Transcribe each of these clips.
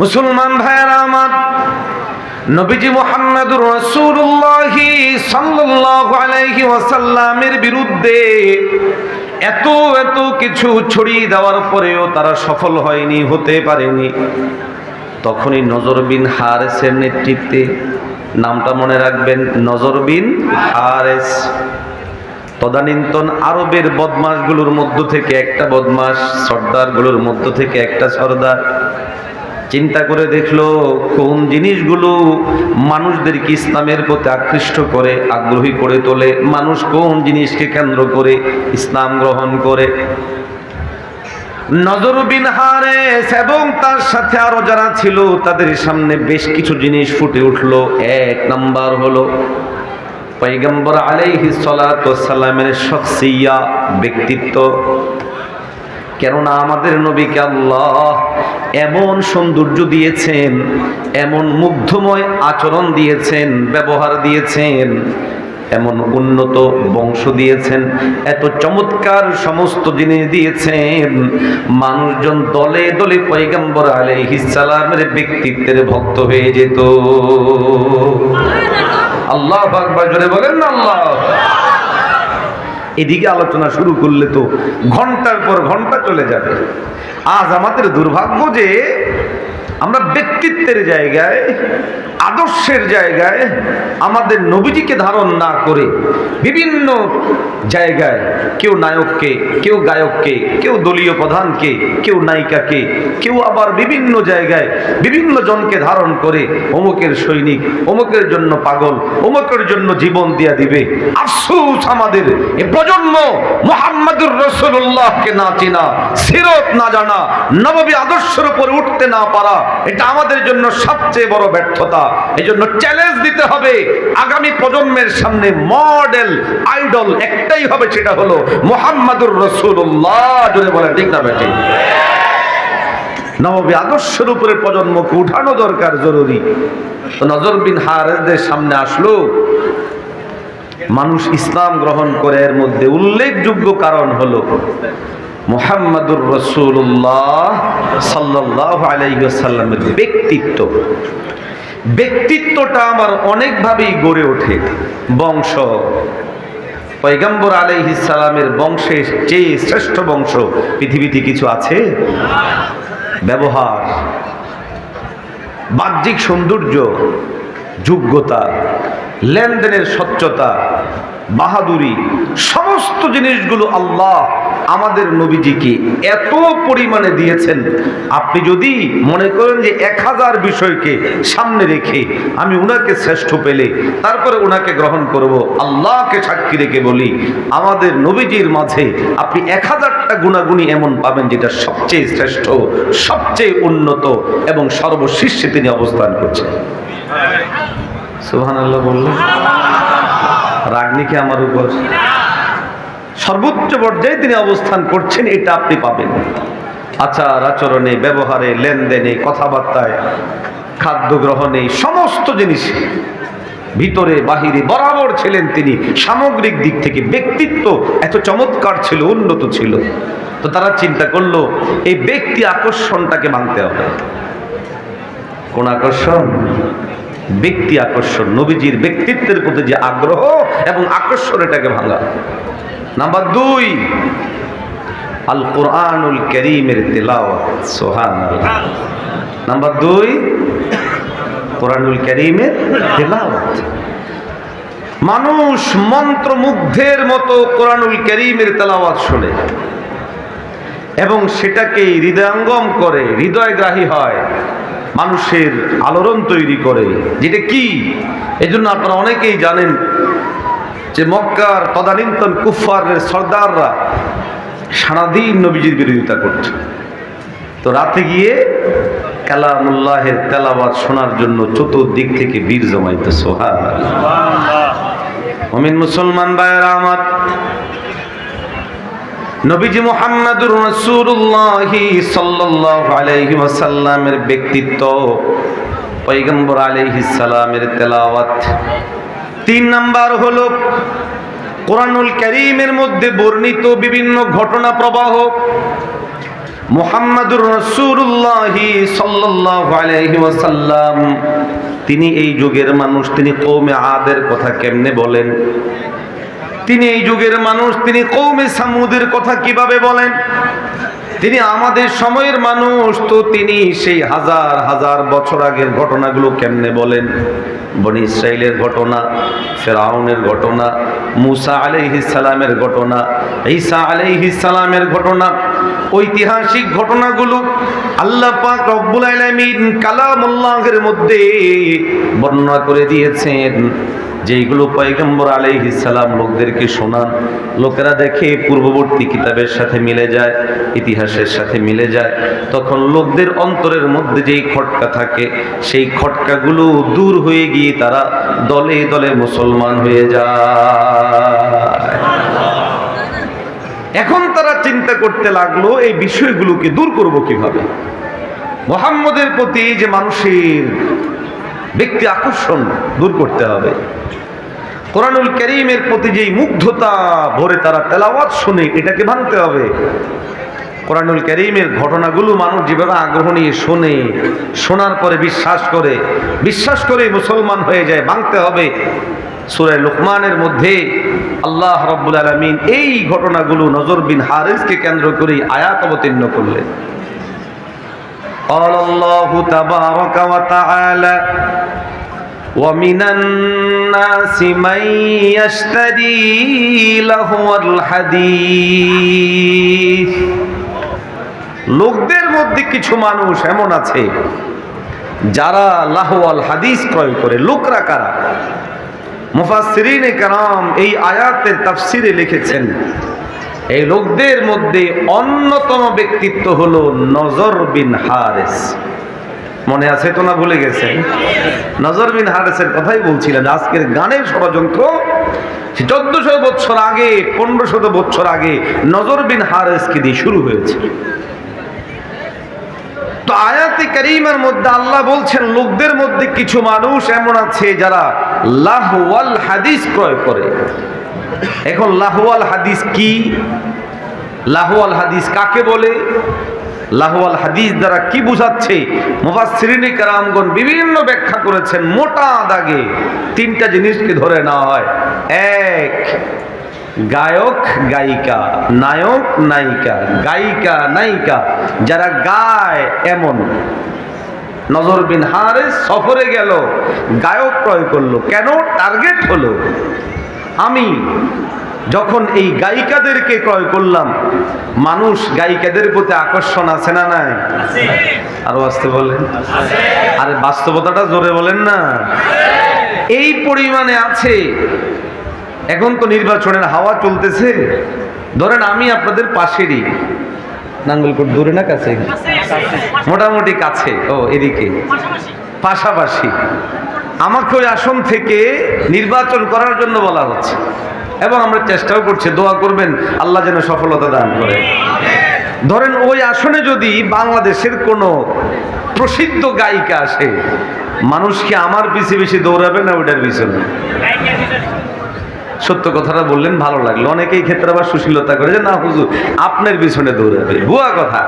মুসলমান ভাইয়েরা আমার, নবীজি মোহাম্মদুর রাসূলুল্লাহ সাল্লাল্লাহু ওয়াসাল্লামের বিরুদ্ধে এত এত কিছু ছড়িয়ে দেওয়ার পরেও তারা সফল হয়নি, হতে পারেনি। তখনই নজর বিন হারেসের নেতৃত্বে, নামটা মনে রাখবেন, নজর বিন হারেস। তদানীন্তন আরবের বদমাসগুলোর মধ্য থেকে একটা বদমাস সর্দারগুলোর মধ্য থেকে একটা সর্দার। চিন্তা করে দেখল কোন জিনিসগুলো মানুষদেরকে ইসলামের প্রতি আকৃষ্ট করে, আগ্রহী করে তোলে, মানুষ কোন জিনিসকে কেন্দ্র করে ইসলাম গ্রহণ করে। নজর হারেস এবং তার সাথে আরও যারা ছিল, তাদের সামনে বেশ কিছু জিনিস ফুটে উঠল। এক নাম্বার হলো পৈগম্বর আলাইহি সালামের শখসিয়া ব্যক্তিত্ব। কেননা আমাদের নবীকে আল্লাহ এমন সৌন্দর্য দিয়েছেন, এমন মুগ্ধময় আচরণ দিয়েছেন, ব্যবহার দিয়েছেন, এমন উন্নত বংশ দিয়েছেন, এত চমৎকার সমস্ত জিনিস দিয়েছেন। মানুষজন দলে দলে পৈগম্বর আলাইহিস সালামের ব্যক্তিত্বের ভক্ত হয়ে যেত। আল্লাহ আকবার, জোরে বলেন না আল্লাহ এদিকে আলোচনা শুরু করলে তো ঘণ্টার পর ঘণ্টা চলে যাবে। আজ আমাদের দুর্ভাগ্য যে আমরা ব্যক্তিত্বের জায়গায়, আদর্শের জায়গায় আমাদের নবীজিকে ধারণ না করে বিভিন্ন জায়গায় কেউ নায়ককে, কেউ গায়ককে, কেউ দলীয় প্রধানকে, কেউ নায়িকাকে, কেউ আবার বিভিন্ন জায়গায় বিভিন্ন জনকে ধারণ করে অমুকের সৈনিক, অমুকের জন্য পাগল, অমুকের জন্য জীবন দিয়া দিবে। আফসোস আমাদের, এ প্রজন্ম মোহাম্মদুর রসুল্লাহকে না চেনা, সিরত না জানা, নববী আদর্শের উপরে উঠতে না পারা এটা আমাদের জন্য সবচেয়ে বড় ব্যর্থতা। এই জন্য চ্যালেঞ্জ দিতে হবে। আগামী প্রজন্মের সামনে মডেল আইডল একটাই হবে, সেটা হলো মোহাম্মদুর রসুল্লাহ জোরে বলে ঠিক না বেটি নববী আদর্শের উপরে প্রজন্মকে উঠানো দরকার, জরুরি। তো নজর বিন হারেসদের সামনে আসলো। মানুষ ইসলাম গ্রহণ করে, এর মধ্যে উল্লেখযোগ্য কারণ হলো মোহাম্মদুর রসুল্লাহ সাল্লাহ আলাইসাল্লামের ব্যক্তিত্ব। ব্যক্তিত্বটা আমার অনেকভাবেই গড়ে ওঠে। বংশ। পৈগম্বর আলাইহিসালামের বংশের চেয়ে শ্রেষ্ঠ বংশ পৃথিবীতে কিছু আছে? ব্যবহার। বাহ্যিক সৌন্দর্য, যোগ্যতা, লেনদেনের স্বচ্ছতা বাহাদুরি, সমস্ত জিনিসগুলো আল্লাহ আমাদের নবীজিকে এত পরিমাণে দিয়েছেন। আপনি যদি মনে করেন যে এক হাজার বিষয়কে সামনে রেখে আমি উনাকে শ্রেষ্ঠ পেলে, তারপরে উনাকে গ্রহণ করব, আল্লাহকে সাক্ষী রেখে বলি, আমাদের নবীজির মাঝে আপনি এক হাজারটা গুণাগুণী এমন পাবেন যেটা সবচেয়ে শ্রেষ্ঠ, সবচেয়ে উন্নত এবং সর্বশীর্ষে তিনি অবস্থান করছেন। সুহান আল্লাহ বললেন। রাগনিকে আমার উপর সর্বোচ্চ পর্যায়ে তিনি অবস্থান করছেন, এটা আপনি পাবেন। আচার আচরণে, ব্যবহারে, লেনদেনে, কথাবার্তায়, খাদ্য গ্রহণে, সমস্ত জিনিসে। ভিতরে, বাহিরে বরাবর ছিলেন তিনি। সামগ্রিক দিক থেকে ব্যক্তিত্ব এত চমৎকার ছিল, উন্নত ছিল। তো তারা চিন্তা করল, এই ব্যক্তি আকর্ষণটাকে মানতে হবে। কোন আকর্ষণ? ব্যক্তি আকর্ষণ, নবীজির ব্যক্তিত্বের প্রতি যে আগ্রহ এবং আকর্ষণ এটাকে ভাঙা। নাম্বার দুই আল কোরআনুল করিমের তেলাওয়াত নাম্বার দুই, কোরআনুল করিমের তেলাওয়াত। মানুষ মন্ত্রমুগ্ধের মতো কোরআনুল করিমের তেলাওয়াত শোনে এবং সেটাকেই হৃদয়ঙ্গম করে, হৃদয়গ্রাহী হয়। মানুষের আলোড়ন তৈরি করে। যেটা কি? এই জন্য আপনারা অনেকেই জানেন যে মক্কার তদানীন্তন কুফারের সর্দাররা সারাদিন নবীজির বিরোধিতা করছে তো রাতে গিয়ে কালামুল্লাহের তেলাবাদ শোনার জন্য চতুর্দিক থেকে বীর জমাইতে অমিন মুসলমান ভাইয়েরা আমার নবীজি মোহাম্মদুর রসুল্লাহ সাল্লাল্লাহু আলাইহি ওয়াসাল্লামের ব্যক্তিত্ব, পয়গম্বর আলাইহিস সালামের তেলাওয়াত। তিন নাম্বার হলো কোরআনুল করিমের মধ্যে বর্ণিত বিভিন্ন ঘটনা প্রবাহ। মোহাম্মদুর রসুল্লাহি সাল্লাল্লাহু আলাইহি ওয়াসাল্লাম, তিনি এই যুগের মানুষ, তিনি কৌমে আদের কথা কেমনে বলেন? তিনি এই যুগের মানুষ, তিনি কৌমে সামুদের কথা কীভাবে বলেন? তিনি আমাদের সময়ের মানুষ, তো তিনি সেই হাজার হাজার বছর আগের ঘটনাগুলো কেমনে বলেন? বনি ইসরায়েলের ঘটনা, ফেরাউনের ঘটনা, মুসা আলাইহিস সালামের ঘটনা, ঈসা আলাইহিস ঘটনা ঐতিহাসিক ঘটনাগুলো আল্লাহ পাক রব্বুল আলামিন কালামুল্লাহের মধ্যে বর্ণনা করে দিয়েছেন। যেইগুলো পয়গম্বর আলাইহিস সালাম লোকদেরকে শোনান, লোকেরা দেখে পূর্ববর্তী কিতাবের সাথে মিলে যায়, ইতিহাসের সাথে মিলে যায়। তখন লোকদের অন্তরের মধ্যে যেই খটকা থাকে, সেই খটকাগুলো দূর হয়ে গিয়ে তারা দলে দলে মুসলমান হয়ে যায়। এখন তারা চিন্তা করতে লাগল, এই বিষয়গুলোকে দূর করব কীভাবে? মোহাম্মদের প্রতি যে মানুষের ব্যক্তি আকর্ষণ দূর করতে হবে। কোরআনুল করিমের প্রতি যেই মুগ্ধতা ভরে তারা তেলাওয়াত শুনে এটাকে ভাঙতে হবে। কোরআনুল করিমের ঘটনাগুলো মানুষ যেভাবে আগ্রহ নিয়ে শোনে শোনার পরে বিশ্বাস করে বিশ্বাস করে মুসলমান হয়ে যায় ভাঙতে হবে সুরায় লুকমানের মধ্যে আল্লাহ রব্বুল আলমিন এই ঘটনাগুলো নজর বিন হারিসকে কেন্দ্র করেই আয়াত অবতীর্ণ করলেন قال الله تبارك وتعالى ومن الناس من يشتري لهو الحديث লোকদের মধ্যে কিছু মানুষ এমন আছে, যারা লাহওয়াল হাদিস ক্রয় করে। লোকরা কারা? মুফাসসিরিনে কারাম এই আয়াতের তাফসিরে লিখেছেন, এই লোকদের মধ্যে অন্যতম ব্যক্তিত্ব হলো নজর বিন হারেস। মনে আছে তো না ভুলে গেছেন? নজর বিন হারেসের কথাই বলছিলেন, আজকের গানের ষড়যন্ত্র, চোদ্দশো বছর আগে, পনেরোশত বছর আগে নজর বিন হারেসকে দিয়ে শুরু হয়েছে। তো আয়াতে করিমের মধ্যে আল্লাহ বলছেন, লোকদের মধ্যে কিছু মানুষ এমন আছে যারা লাহওয়াল হাদিস ক্রয় করে। এখন লাহওয়াল হাদিস কি? লাহওয়াল হাদিস কাকে বলে? লাহওয়াল হাদিস দ্বারা কি বুঝাচ্ছে? মুফাসসিরিনে কারামগণ বিভিন্ন ব্যাখ্যা করেছেন, মোটা দাগে তিনটা জিনিসকে ধরে নেওয়া হয়। এক গায়ক, গায়িকা, নায়ক, নায়িকা, গায়িকা, নায়িকা, যারা গায় এমন। নজর বিন হারে সফরে গেল, গায়ক ক্রয় করল। কেন? টার্গেট হলো, আমি যখন এই গায়িকাদেরকে ক্রয় করলাম, মানুষ গায়িকাদের প্রতি আকর্ষণ আছে না নাই? আরও আসতে বলেন। আরে বাস্তবতাটা জোরে বলেন না। এই পরিমাণে আছে এখন তো নির্বাচনের হাওয়া চলতেছে। ধরেন আমি আপনাদের পাশেরই। নাঙ্গলকোট দূরে না কাছে? মোটামুটি কাছে ও এদিকে। পাশাপাশি। আমাকে ওই আসন থেকে নির্বাচন করার জন্য বলা হচ্ছে। এবং আমরা চেষ্টাও করছি দোয়া করবেন আল্লাহ যেন সফলতা দান করে। ধরেন ওই আসনে যদি বাংলাদেশের কোনো প্রসিদ্ধ গায়িকা আসে মানুষ কি আমার পিছিয়ে বেশি দৌড়াবে না ওইটার পিছনে? সত্য কথাটা বললেন, ভালো লাগল। অনেকেই ক্ষেত্রে আবার সুশীলতা করে যে, না, হুজুর, আপনার পিছনে দৌড়াবে। ভুয়া কথা।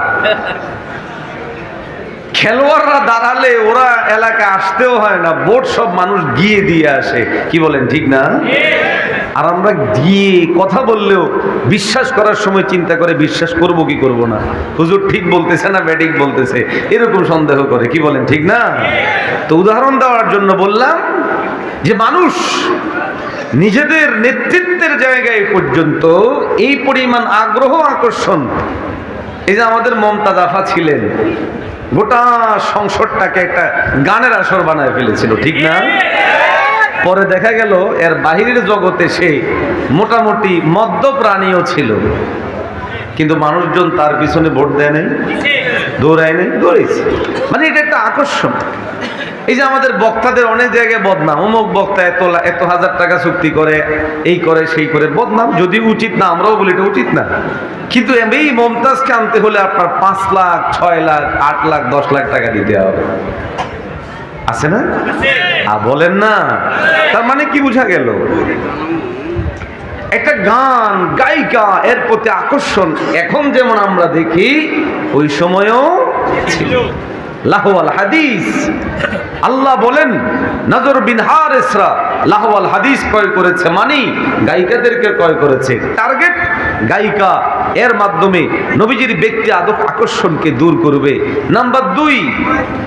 খেলোয়াড়রা দাঁড়ালে ওরা এলাকা আসতেও হয় না বোট সব মানুষ গিয়ে দিয়ে আসে। কি বলেন, ঠিক না? আর আমরা গিয়ে কথা বললেও বিশ্বাস করার সময় চিন্তা করে, বিশ্বাস করব কি করব না? হুজুর ঠিক বলতেছে না ব্যাটিং বলতেছে, এরকম সন্দেহ করে, কি বলেন, ঠিক না? তো উদাহরণ দেওয়ার জন্য বললাম যে, মানুষ নিজেদের নেতৃত্বের জায়গায় পর্যন্ত এই পরিমাণ আগ্রহ, আকর্ষণ। এই যে আমাদের মমতাজ আফা ছিলেন, গোটা সংসদটাকে একটা গানের আসর বানায় ফেলেছিল, ঠিক না? পরে দেখা গেল, এর বাহিরের জগতে সে মোটামুটি মদ্য প্রাণীও ছিল। কিন্তু মানুষজন তার পিছনে ভোট দেয় নাই, দৌড়ায় নাই, দৌড়েছে। মানে এটা একটা আকর্ষণ। এই যে আমাদের বক্তাদের অনেক জায়গায় বদনাম, অমুক বক্তা এত এত হাজার টাকা চুক্তি করে, এই করে, সেই করে, বদনাম যদি উচিত না, আমরাও বলি এটা উচিত না। কিন্তু এই মমতাজকে আনতে হলে আপনার পাঁচ লাখ, ছয় লাখ, আট লাখ, দশ লাখ টাকা দিতে হবে। আছে না? আর বলেন না। তার মানে কি বোঝা গেল? একটা গান, গায়িকা, এর প্রতি আকর্ষণ এখন যেমন আমরা দেখি, ওই সময়ও ছিল। আল্লাহ বলেন, নজর লাহওয়াল হাদিস ক্রয় করেছে মানি গায়িকাদেরকে ক্রয় করেছে। টার্গেট, গায়িকা এর মাধ্যমে নবীজির ব্যক্তি আদব আকর্ষণকে দূর করবে। নাম্বার দুই,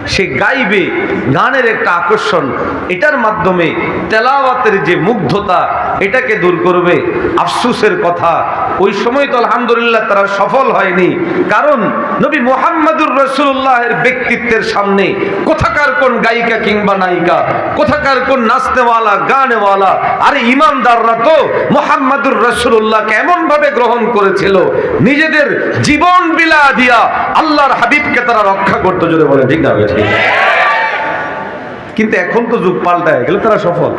সে গাইবে গানের একটা আকর্ষণ। এটার মাধ্যমে তেলাওয়াতের যে মুগ্ধতা, এটাকে দূর করবে। আফসুসের কথা, ওই সময় তো আলহামদুলিল্লাহ তারা সফল হয়নি। কারণ নবী মোহাম্মদুর রসুল্লাহের ব্যক্তিত্বের সামনে কোথাকার কোন গায়িকা কিংবা নায়িকা, কোথাকার কোন নাচনেওয়ালা গানেওয়ালা, আরে ইমানদাররা তো মোহাম্মদুর রসুল্লাহকে এমন ভাবে গ্রহণ করেছিল, নিজেদের জীবন বিলা দিয়া আল্লাহর হাবিবকে তারা রক্ষা করতে যদি বলে ঠিক না কিন্তু এখন তো যুগ পাল্টায় গেলে তারা সফল।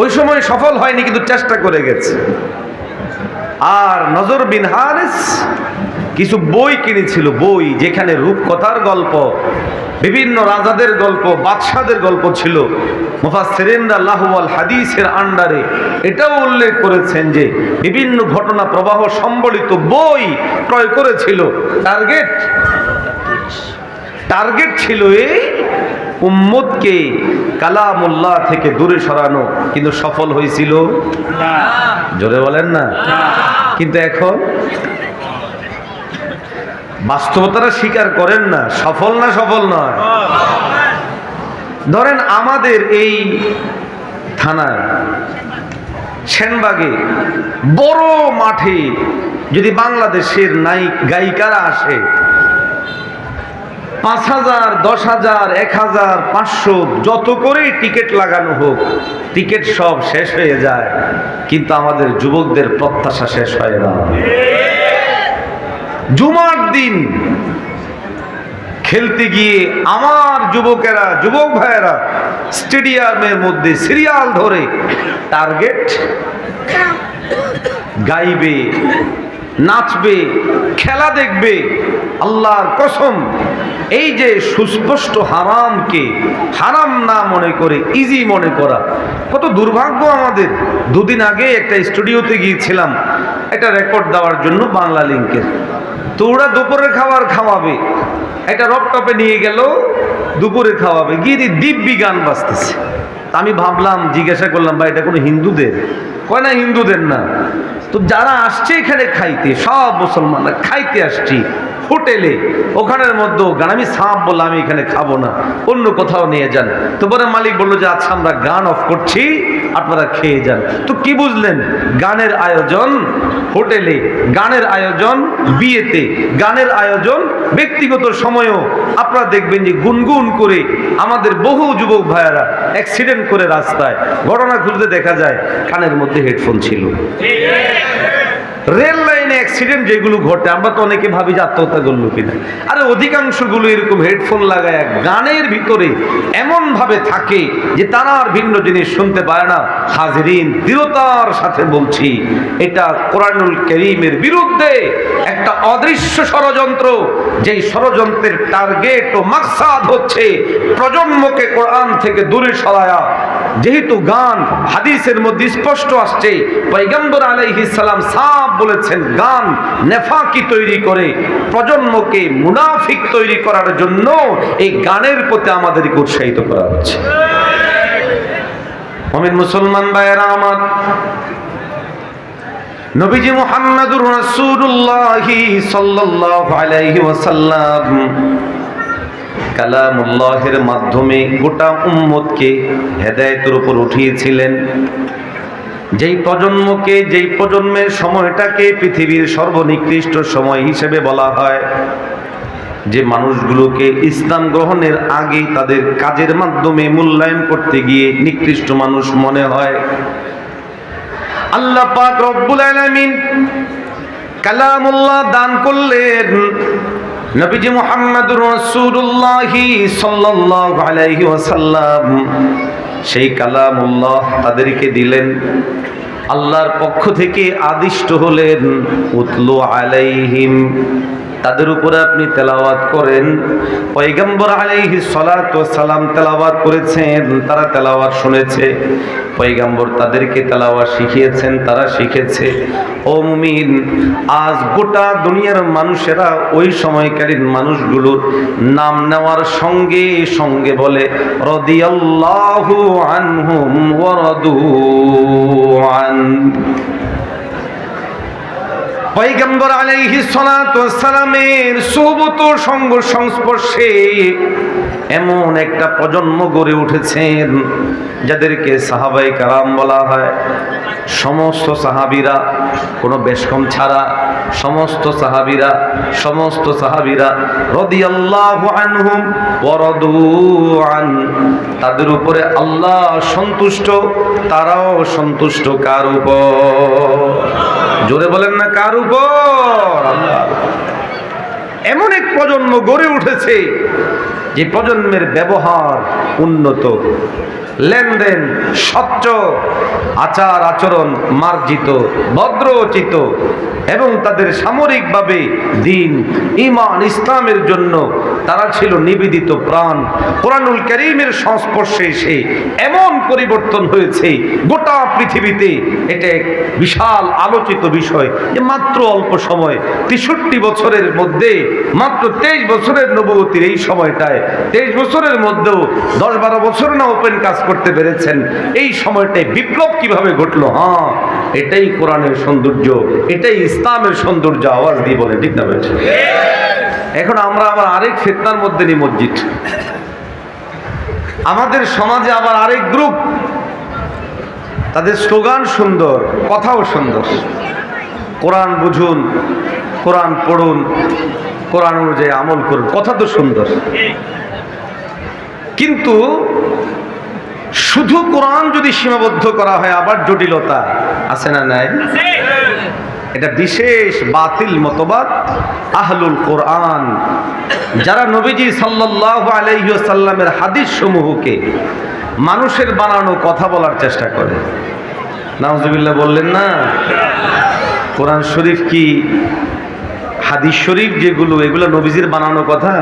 ওই সময় সফল হয়নি, কিন্তু চেষ্টা করে গেছে। আর নজর বিন হারেস কিছু বই কিনেছিল বই যেখানে রূপকথার গল্প বিভিন্ন রাজাদের গল্প বাদশাদের গল্প ছিল। মুফাসসিরিনরা লাহওয়াল হাদিসের আন্ডারে এটাও উল্লেখ করেছেন যে বিভিন্ন ঘটনা প্রবাহ সম্বলিত বই ক্রয় করেছিল। টার্গেট? টার্গেট ছিল এই উম্মতকে কালামুল্লাহ থেকে দূরে সরানো কিন্তু সফল হয়েছিল? জোরে বলেন না। কিন্তু এখন? বাস্তবতাটা স্বীকার করেন না, সফল না সফল নয়। ধরেন আমাদের এই থানায় সেনবাগে বড় মাঠে যদি বাংলাদেশের নায়িক, গায়িকারা আসে, পাঁচ হাজার, দশ হাজার, এক হাজার, পাঁচশো, যত করেই টিকিট লাগানো হোক, টিকিট সব শেষ হয়ে যায়, কিন্তু আমাদের যুবকদের প্রত্যাশা শেষ হয় না। জুমার দিন খেলতে গিয়ে আমার যুবকেরা, যুবক ভাইয়েরা স্টেডিয়ামের মধ্যে সিরিয়াল ধরে টার্গেট গাইবে, নাচবে, খেলা দেখবে, আল্লাহর কসম, এই যে সুস্পষ্ট হারামকে, হারাম না মনে করে ইজি মনে করা, কত দুর্ভাগ্য আমাদের। দুদিন আগে একটা স্টুডিওতে গিয়েছিলাম, একটা রেকর্ড দেওয়ার জন্য বাংলা লিঙ্কের তো ওরা দুপুরের খাবার খাওয়াবে। একটা রপটপে নিয়ে গেল, দুপুরের খাওয়াবে। গিয়ে দিব্যি গান বাজতেছে। আমি ভাবলাম, জিজ্ঞাসা করলাম, ভাই, এটা কোনো হিন্দুদের? কয় না, হিন্দুদের না। তো যারা আসছে এখানে খাইতে, সব মুসলমানরা খাইতে আসছি। হোটেলে। ওখানের মধ্যে গান। আমি সাপ বললাম, আমি এখানে খাব না। অন্য কোথাও নিয়ে যান। তো পরে মালিক বলল যে আচ্ছা আমরা গান অফ করছি, আপনারা খেয়ে যান। তো কি বুঝলেন? গানের আয়োজন হোটেলে, গানের আয়োজন বিয়েতে, গানের আয়োজন ব্যক্তিগত সময়ও। আপনারা দেখবেন যে গুনগুন করে আমাদের বহু যুবক ভাইয়ারা অ্যাক্সিডেন্ট করে রাস্তায়। ঘটনা খুঁজতে দেখা যায়, কানের মধ্যে হেডফোন ছিল। রেল লাইনে অ্যাক্সিডেন্ট যেগুলো ঘটে, আমরা তো অনেকে ভাবি যে আত্মহত্যা করল কিনা। আরে অধিকাংশগুলো এরকম হেডফোন লাগায় গানের ভিতরে এমন ভাবে থাকে যে তারা আর ভিন্ন জিনিস শুনতে পারে না। হাজরিন, দৃঢ়তার সাথে বলছি, এটা কোরআনুল করিমের বিরুদ্ধে একটা অদৃশ্য ষড়যন্ত্র, যেই ষড়যন্ত্রের টার্গেট ও মাকসাদ হচ্ছে প্রজন্মকে কোরআন থেকে দূরে সরায়া। যেহেতু গান, হাদিসের মধ্যে স্পষ্ট আসছে পৈগম্বর আলাইহিস সালাম বলেছেন, গান নেফাকি তৈরি করে, প্রজন্মকে মুনাফিক তৈরি করার জন্য এই গানের প্রতি আমাদেরকে উৎসাহিত করা হচ্ছে। মুসলমান ভাইয়েরা আমার, নবীজি মুহাম্মদুর রাসূলুল্লাহ সাল্লাল্লাহু আলাইহি ওয়াসাল্লাম মাধ্যমে গোটা উম্মতকে হেদায়েতের উপর উঠিয়েছিলেন। যেই প্রজন্মকে, যেই প্রজন্মের সময়টাকে পৃথিবীর সর্বনিকৃষ্ট সময় হিসেবে বলা হয়, যে মানুষগুলোকে ইসলাম গ্রহণের আগে তাদের কাজের মাধ্যমে মূল্যায়ন করতে গিয়ে নিকৃষ্ট মানুষ মনে হয়। আল্লাহ পাক রব্বুল আলামিন কালামুল্লাহ দান করলেন নবীজি মুহাম্মদুর রাসূলুল্লাহ সাল্লাল্লাহু আলাইহি ওয়াসাল্লাম। সেই কালামুল্লাহ তাদেরকে দিলেন আল্লাহর পক্ষ থেকে আদিষ্ট হলেন উতলু আলাইহিম তাদের উপরে আপনি তেলাওয়াত করেন। পয়গম্বর আলাইহি সালাম তেলাওয়াত করেছেন, তারা তেলাওয়াত শুনেছে। পয়গম্বর তাদেরকে তেলাওয়াত শিখিয়েছেন, তারা শিখেছে। ও মুমিন, আজ গোটা দুনিয়ার মানুষেরা ওই সময়কালীন মানুষগুলোর নাম নেওয়ার সঙ্গে সঙ্গে বলে, রদিয়াল্লাহু আনহুম ওয়া রাদু আন পয়গম্বর আলাইহি সালামের সুবত সঙ্গ সংস্পর্শে এমন একটা প্রজন্ম গড়ে উঠেছেন যাদেরকে সাহাবাই কারাম বলা হয়। সমস্ত সাহাবিরা কোনো বেশকম ছাড়া, সমস্ত সাহাবিরা সমস্ত সাহাবিরা রদিয়াল্লাহু আনহুম আন, তাদের উপরে আল্লাহ সন্তুষ্ট, তারাও সন্তুষ্ট কার উপর? জোরে বলেন না কার উপর? এমন এক প্রজন্ম গড়ে উঠেছে যে প্রজন্মের ব্যবহার উন্নত। লেনদেন স্বচ্ছ, আচার আচরণ মার্জিত, ভদ্রচিত এবং তাদের সামরিকভাবে দিন ইমান ইসলামের জন্য তারা ছিল নিবেদিত প্রাণ। কোরআনুল করিমের সংস্পর্শে এসে এমন পরিবর্তন হয়েছে, গোটা পৃথিবীতে এটা এক বিশাল আলোচিত বিষয় যে মাত্র অল্প সময়, তেষট্টি বছরের মধ্যে, মাত্র তেইশ বছরের নবতির এই সময়টায় তেইশ বছরের মধ্যেও দশ বারো বছর না ওপেন কাজ করতে পেরেছেন। এই সময়টায় বিপ্লব কীভাবে ঘটলো? হ্যাঁ এটাই কোরআনের সৌন্দর্য, এটাই ইসলামের সৌন্দর্য আওয়াজ দিয়ে বলে, ঠিক না এখন আমরা আবার আরেক ফেতনার মধ্যে নিমজ্জিত আমাদের সমাজে আবার আরেক গ্রুপ তাদের স্লোগান সুন্দর, কথাও সুন্দর। কোরআন বুঝুন, কোরআন পড়ুন কোরআন অনুযায়ী আমল করুন কথা তো সুন্দর। কিন্তু শুধু কোরআন যদি সীমাবদ্ধ করা হয়, আবার জটিলতা আছে না নাই? এটা বিশেষ বাতিল মতবাদ আহলুল কোরআন। যারা নবীজি সাল্লাল্লাহু আলাইহি সাল্লামের হাদিস সমূহকে মানুষের বানানো কথা বলার চেষ্টা করে। নাউজুবিল্লাহ বললেন না, কোরআন শরীফ কি হাদিস শরীফ যেগুলো, এগুলো নবীজির বানানো কথা।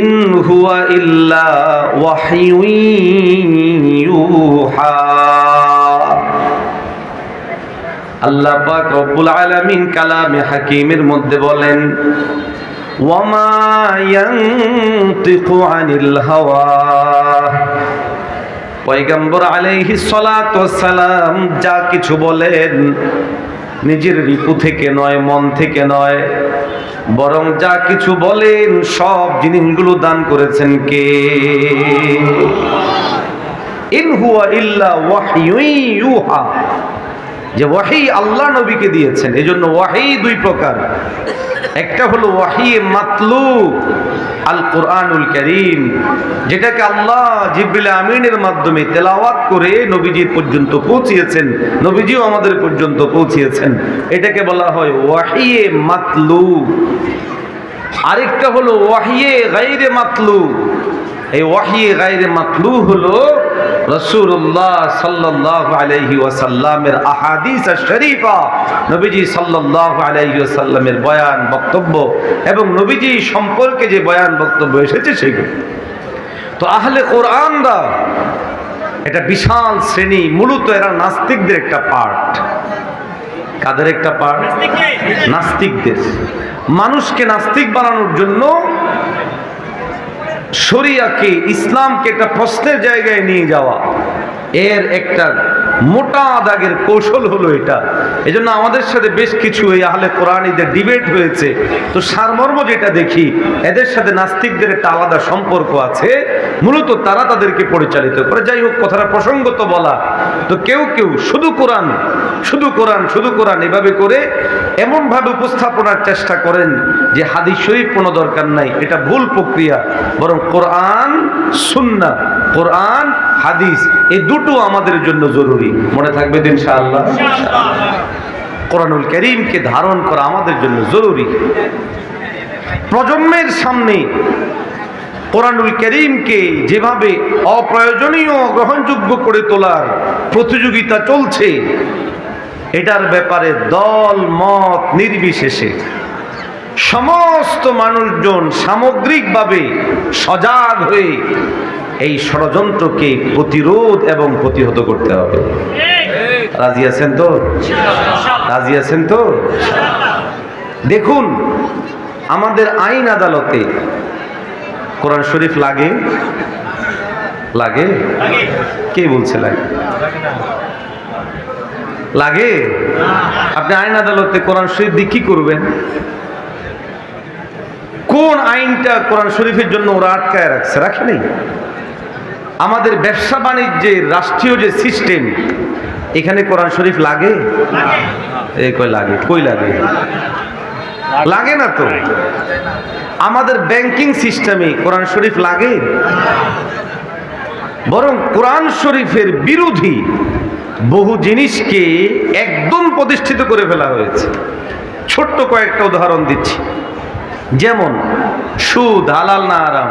ইন হুয়া ইল্লা আল্লাহ রব্বুল আলামিন কালামে হাকিমের মধ্যে বলেন, ওয়ামা ইয়ান্তিকু পয়গম্বর আলাইহি সালাম যা কিছু বলেন, নিজের রিপু থেকে নয়, মন থেকে নয়, বরং যা কিছু বলেন, সব জিনিসগুলো দান করেছেন কে? ইন হুয়া ইল্লা ওয়াহয়ুন ইউহা। যে ওয়াহি আল্লাহ নবীকে দিয়েছেন এই জন্য ওয়াহি দুই প্রকার। একটা হলো ওয়াহি মাতলু আল কোরআনুল করিম, যেটাকে আল্লাহ জিব্রিল আমিনের মাধ্যমে তেলাওয়াত করে নবীজির পর্যন্ত পৌঁছিয়েছেন, নবীজিও আমাদের পর্যন্ত পৌঁছিয়েছেন। এটাকে বলা হয় ওয়াহিয়ে মাতলু আরেকটা হলো ওয়াহিয়ে গাইরে মাতলু এই ওয়াহিয়ে গাইরে মাতলু হলো রসুল্লাহ ওয়াসাল্লামের বয়ান, বক্তব্য এবং নবীজি সম্পর্কে যে বয়ান, বক্তব্য এসেছে সেগুলো। তো বিশাল শ্রেণি, মূলত এরা নাস্তিকদের একটা পার্ট। কাদের একটা পার্ট? নাস্তিকদের। মানুষকে নাস্তিক বানানোর জন্য শরিয়াকে ইসলামকে একটা প্রশ্নের জায়গায় নিয়ে যাওয়া। এর একটা মোটা দাগের কৌশল হলো এটা। এজন্য আমাদের সাথে বেশ কিছু এই আহলে কোরআনীদের ডিবেট হয়েছে। তো সারমর্ম যেটা দেখি, এদের সাথে নাস্তিকদের একটা আলাদা সম্পর্ক আছে। মূলত তারা তাদেরকে পরিচালিত করে। যাই হোক, কথাটা প্রসঙ্গত বলা। তো কেউ কেউ শুধু কোরআন শুধু কোরআন শুধু কোরআন এভাবে করে এমনভাবে উপস্থাপনার চেষ্টা করেন যে হাদিস শরীফ কোনো দরকার নাই। এটা ভুল প্রক্রিয়া, বরং কোরআন সুন্না কোরআন, হাদিস, এই দুটো আমাদের জন্য জরুরি। মনে থাকবে ইনশাআল্লাহ? কোরআনুল করিমকে ধারণ করা আমাদের জন্য জরুরি। প্রজন্মের সামনে কোরআনুল করিমকে যেভাবে অপ্রয়োজনীয়, গ্রহণযোগ্য করে তোলার প্রতিযোগিতা চলছে, এটার ব্যাপারে দল, মত নির্বিশেষে সমস্ত মানুষজন সামগ্রিকভাবে সজাগ হয়ে এই ষড়যন্ত্রকে প্রতিরোধ এবং প্রতিহত করতে হবে। রাজি আছেন তো? রাজি আছেন তো? দেখুন, আমাদের আইন আদালতে কোরআন শরীফ লাগে? লাগে? কে বলছে লাগে? লাগে? আপনি আইন আদালতে কোরআন শরীফ দিয়ে কি করবেন? কোন আইনটা কোরআন শরীফের জন্য ওরা আটকায় রাখছে? রাখে নেই? আমাদের ব্যবসা বাণিজ্যের রাষ্ট্রীয় যে সিস্টেম, এখানে কোরআন শরীফ লাগে? কই লাগে? কই লাগে? লাগে না তো। আমাদের ব্যাংকিং সিস্টেমে কোরআন শরীফ লাগে? বরং কোরআন শরীফের বিরোধী বহু জিনিসকে একদম প্রতিষ্ঠিত করে ফেলা হয়েছে। ছোট্ট কয়েকটা উদাহরণ দিচ্ছি। যেমন, সুদ, হালাল না আরাম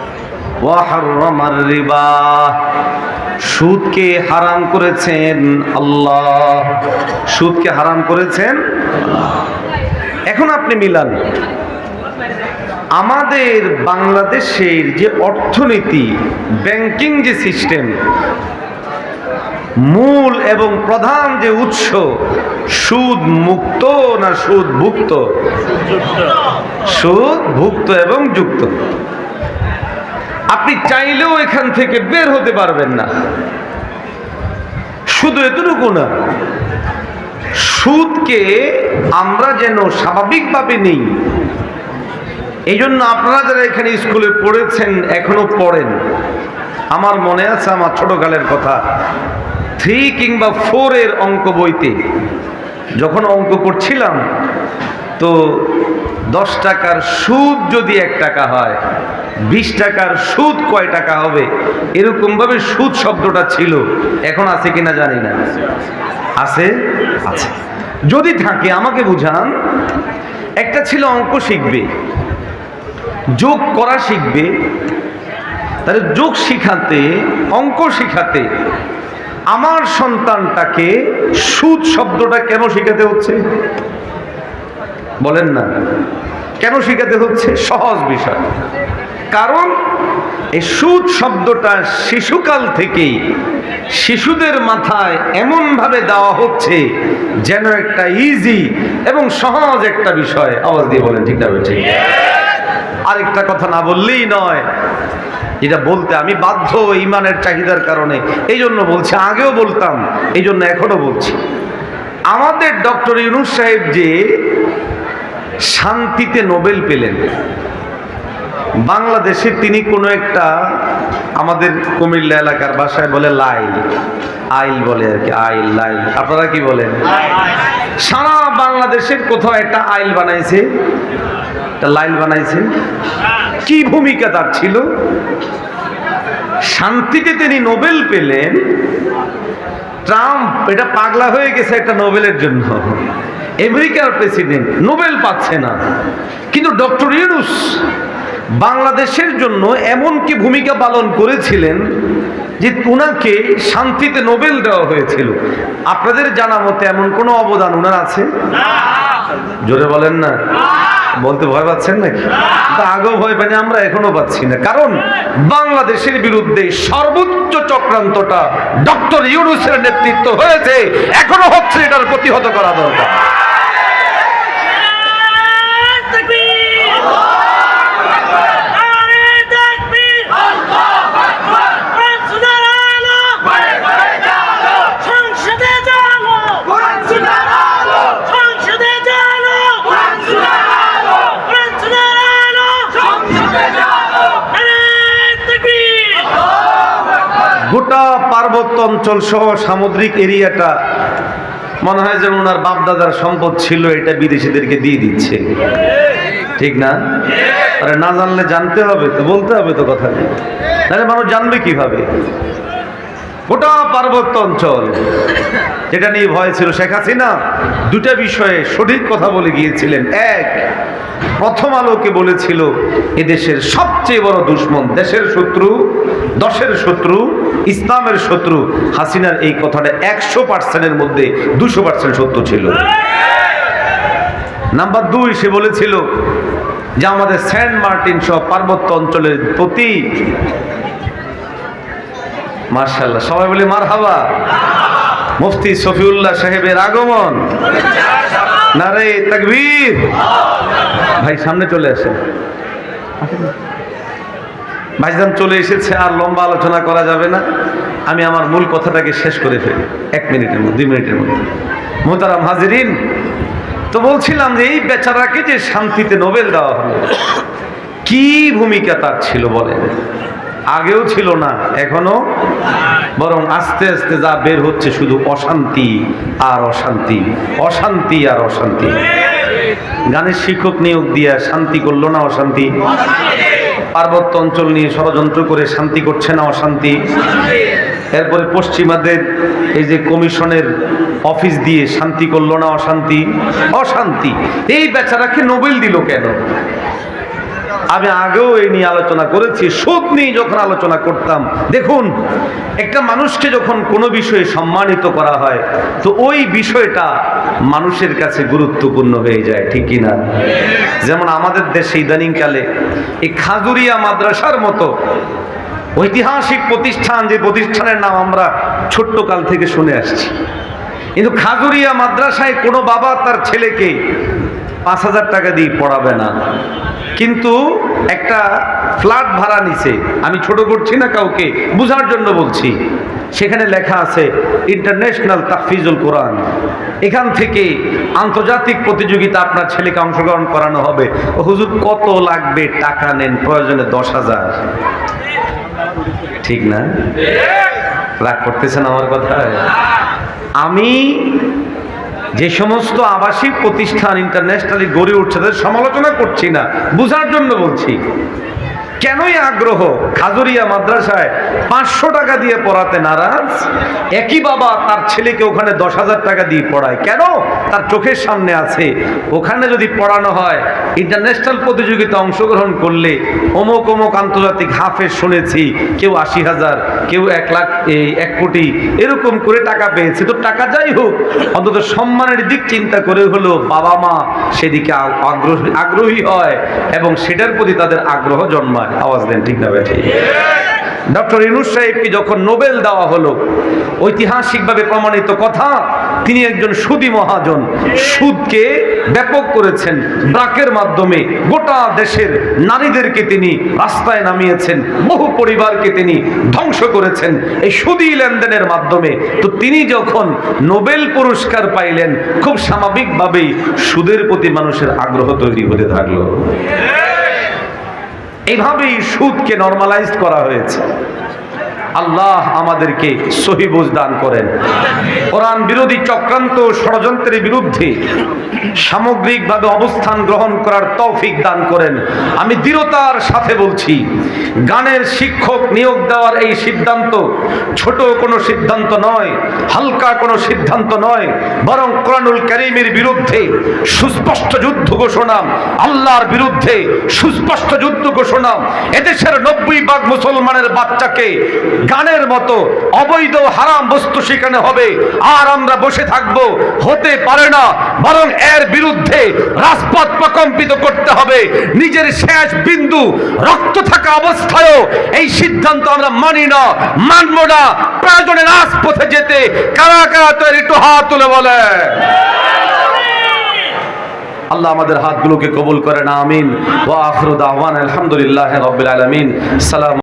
ওয়াহাররামার রিবা সুদকে হারাম করেছেন আল্লাহ। সুদকে হারাম করেছেন এখন আপনি মিলান, আমাদের বাংলাদেশের যে অর্থনীতি, ব্যাংকিং যে সিস্টেম, মূল এবং প্রধান যে উৎস, সুদ মুক্ত না সুদ ভুক্ত? সুদ ভুক্ত এবং যুক্ত। আপনি চাইলেও এখান থেকে বের হতে পারবেন না। শুধু এতটুকু না, সুদকে আমরা যেন স্বাভাবিকভাবে নেই এই জন্য আপনারা যারা এখানে স্কুলে পড়েছেন, এখনও পড়েন, আমার মনে আছে আমার ছোটকালের কথা, থ্রি কিংবা ফোরের অঙ্ক বইতে, যখন অঙ্ক করছিলাম তো দশ টাকার সুদ যদি এক টাকা হয়, বিশ টাকার সুদ কয় টাকা হবে? এরকমভাবে সুদ শব্দটা ছিল। এখন আছে কিনা জানি না। আছে? আছে। যদি থাকে, আমাকে বুঝান। একটা ছিল অঙ্ক শিখবে, যোগ করা শিখবে তাহলে যোগ শিখাতে, অঙ্ক শিখাতে, আমার সন্তানটাকে সুদ শব্দটা কেন শিখাতে হচ্ছে? বলেন না। কেন শিখাতে হচ্ছে? সহজ বিষয়। কারণ এই সুদ শব্দটা শিশুকাল থেকেই শিশুদের মাথায় এমনভাবে দেওয়া হচ্ছে যেন একটা ইজি এবং সহজ একটা বিষয়। আওয়াজ দিয়ে বলেন, ঠিক না আরেকটা কথা না বললেই নয়, যেটা বলতে আমি বাধ্য ইমানের চাহিদার কারণে। এই জন্য বলছি, আগেও বলতাম, এই জন্য এখনও বলছি। আমাদের ডক্টর ইউনুস সাহেব যে শান্তিতে নোবেল পেলেন। বাংলাদেশে তিনি কোনো একটা আমাদের কুমিল্লা এলাকার বাসায় বলে লাইল। আইল বলে আর কি, আইল, লাইল। আপনারা কি বলেন? সারা বাংলাদেশের কোথাও একটা আইল বানাইছে। একটা লাইল বানাইছে। কি ভূমিকা তার ছিল? শান্তিতে তিনি নোবেল পেলেন। ট্রাম্প, এটা পাগলা হয়ে গেছে একটা নোবেলের জন্য। আমেরিকার প্রেসিডেন্ট, নোবেল পাচ্ছে না। কিন্তু ডক্টর ইউনুস বাংলাদেশের জন্য এমন কি ভূমিকা পালন করেছিলেন যে উনাকে শান্তিতে নোবেল দেওয়া হয়েছিল। আপনাদের জানা মতে এমন কোনো অবদান উনার আছে? জোরে বলেন না। বলতে ভয় পাচ্ছেন নাকি? তা আগেও ভয় পাইনি, আমরা এখনও পাচ্ছি না। কারণ বাংলাদেশের বিরুদ্ধে সর্বোচ্চ চক্রান্তটা ডক্টর ইউনুসের নেতৃত্ব হয়েছে। এখনও হচ্ছে এটার প্রতিহত করা দরকার সংসদে জানো সংসদে জানো সংসদে জানো পার্বত্য অঞ্চল সহ সামুদ্রিক এরিয়াটা মনে হয় যেন ওনার বাপদাদার সম্পদ ছিল, এটা বিদেশিদেরকে দিয়ে দিচ্ছে। ঠিক না? আরে না জানলে জানতে হবে তো, বলতে হবে তো কথা। তাহলে মানুষ জানবে কীভাবে? গোটা পার্বত্য অঞ্চল। যেটা নিয়ে ভয় ছিল, শেখ হাসিনা দুটা বিষয়ে সঠিক কথা বলে গিয়েছিলেন। এক, প্রথম আলোকে বলেছিল, এদেশের সবচেয়ে বড় দুশ্মন দেশের শত্রু, দশের শত্রু ইসলামের শত্রু হাসিনার এই কথাটা একশো পার্সেন্টের মধ্যে দুশো পার্সেন্ট সত্য ছিল। নাম্বার দুই, সে বলেছিল যে আমাদের সেন্ট মার্টিন সহ পার্বত্য অঞ্চলের প্রতি মার্শাল্লাহ, সবাই বলে মার হাবা মুফতি শফিউল্লাহ সাহেবের আগমন। নারে তাকবীর। ভাই, সামনে চলে আসেন। ভাইজান চলে এসেছে, আর লম্বা আলোচনা করা যাবে না। আমি আমার মূল কথাটাকে শেষ করে ফেলি, এক মিনিটের মধ্যে, দুই মিনিটের মধ্যে। মোহতারাম হাজিরিন, তো বলছিলাম যে এই বেচারাকে যে শান্তিতে নোবেল দেওয়া হলো, কি ভূমিকা তার ছিল বলেন? আগেও ছিল না, এখনও? বরং আস্তে আস্তে যা বের হচ্ছে শুধু অশান্তি আর অশান্তি অশান্তি আর অশান্তি। গানের শিক্ষক নিয়োগ দিয়ে শান্তি করল না অশান্তি? পার্বত্য অঞ্চল নিয়ে ষড়যন্ত্র করে শান্তি করছে না অশান্তি। এরপরে পশ্চিমাদের এই যে কমিশনের অফিস দিয়ে শান্তি করল না অশান্তি। অশান্তি। এই বেচারাকে নোবেল দিল কেন? আমি আগেও এই নিয়ে আলোচনা করেছি, সুদ নিয়ে যখন আলোচনা করতাম, দেখুন, একটা মানুষকে যখন কোনো বিষয়ে সম্মানিত করা হয়, তো ওই বিষয়টা মানুষের কাছে গুরুত্বপূর্ণ হয়ে যায়, ঠিক কি না? যেমন আমাদের দেশে ইদানিংকালে এই খাজুরিয়া মাদ্রাসার মতো ঐতিহাসিক প্রতিষ্ঠান, যে প্রতিষ্ঠানের নাম আমরা ছোট্ট কাল থেকে শুনে আসছি। কিন্তু খাজুরিয়া মাদ্রাসায় কোনো বাবা তার ছেলেকে পাঁচ হাজার টাকা দিয়ে পড়াবে না। কিন্তু একটা ফ্ল্যাট ভাড়া নিছে। আমি ছোট করছি না কাউকে, বুঝার জন্য বলছি। সেখানে লেখা আছে, ইন্টারন্যাশনাল তাফিজুল কোরআন। এখান থেকে আন্তর্জাতিক প্রতিযোগিতা আপনার ছেলেকে অংশগ্রহণ করানো হবে। হুজুর, কত লাগবে টাকা নেন? প্রয়োজনে দশ হাজার। ঠিক না? রাগ করতেছেন আমার কথায়? আমি যে সমস্ত আবাসিক প্রতিষ্ঠান ইন্টারন্যাশনালি গড়ে উঠছে তাদের সমালোচনা করছি না বুঝার জন্য বলছি। কেনই আগ্রহ? খাজুরিয়া মাদ্রাসায় পাঁচশো টাকা দিয়ে পড়াতে নারাজ? একই বাবা তার ছেলেকে ওখানে দশ হাজার টাকা দিয়ে পড়ায়। কেন? তার চোখের সামনে আছে। ওখানে যদি পড়ানো হয় ইন্টারন্যাশনাল প্রতিযোগিতা অংশগ্রহণ করলে অমুক অমুক আন্তর্জাতিক হাফেজ শুনেছি, কেউ আশি হাজার, কেউ এক লাখ, এই এক কোটি, এরকম করে টাকা পেয়েছে। তো টাকা যাই হোক, অন্তত সম্মানের দিক চিন্তা করে হলো বাবা মা সেদিকে আগ্রহী আগ্রহী হয় এবং সেটার প্রতি তাদের আগ্রহ জন্মায়। আওয়াজ দেন, ঠিক না ব্যাঠি ডক্টর ইনুস সাহেবকে যখন নোবেল দেওয়া হলো, ঐতিহাসিকভাবে প্রমাণিত কথা, তিনি একজন সুদী মহাজন, সুদকে ব্যাপক করেছেন। ব্রাকের মাধ্যমে গোটা দেশের নারীদেরকে তিনি রাস্তায় নামিয়েছেন, বহু পরিবারকে তিনি ধ্বংস করেছেন এই সুদী লেনদেনের মাধ্যমে। তো তিনি যখন নোবেল পুরস্কার পাইলেন, খুব স্বাভাবিকভাবেই সুদের প্রতি মানুষের আগ্রহ তৈরি হতে থাকল। এইভাবেই সুদকে নর্মালাইজ করা হয়েছে। আল্লাহ আমাদেরকে সহিবুজ দান করেন। কোরআন বিরোধী চক্রান্ত ষড়যন্ত্রের বিরুদ্ধে সামগ্রিকভাবে অবস্থান গ্রহণ করার তৌফিক দান করেন। আমি দৃঢ়তার সাথে বলছি, গানের শিক্ষক নিয়োগ দেওয়ার এই সিদ্ধান্ত ছোট কোনো সিদ্ধান্ত নয়, হালকা কোনো সিদ্ধান্ত নয়, বরং কোরআনুল করিমের বিরুদ্ধে সুস্পষ্ট যুদ্ধ ঘোষণা, আল্লাহর বিরুদ্ধে সুস্পষ্ট যুদ্ধ ঘোষণা। এদেশের নব্বই ভাগ মুসলমানের বাচ্চাকে গানের মতো অবৈধ হারাম বস্তু সেখানে হবে। আর আমরা বসে থাকব। হতে পারে না, বরং এর বিরুদ্ধে রাজপথ প্রকম্পিত করতে হবে। নিজের শেষ বিন্দু রক্ত থাকা অবস্থায়ও এই সিদ্ধান্ত আমরা মানি না, মানব না। প্রয়োজনে রাজপথে যেতে কারা কারা তো একটু হাত তুলে বলে। আল্লাহ আমাদের হাতগুলোকে কবুল করেন, আমিন। ওয়া আখরু আলহামদুলিল্লাহ রাব্বিল সালাম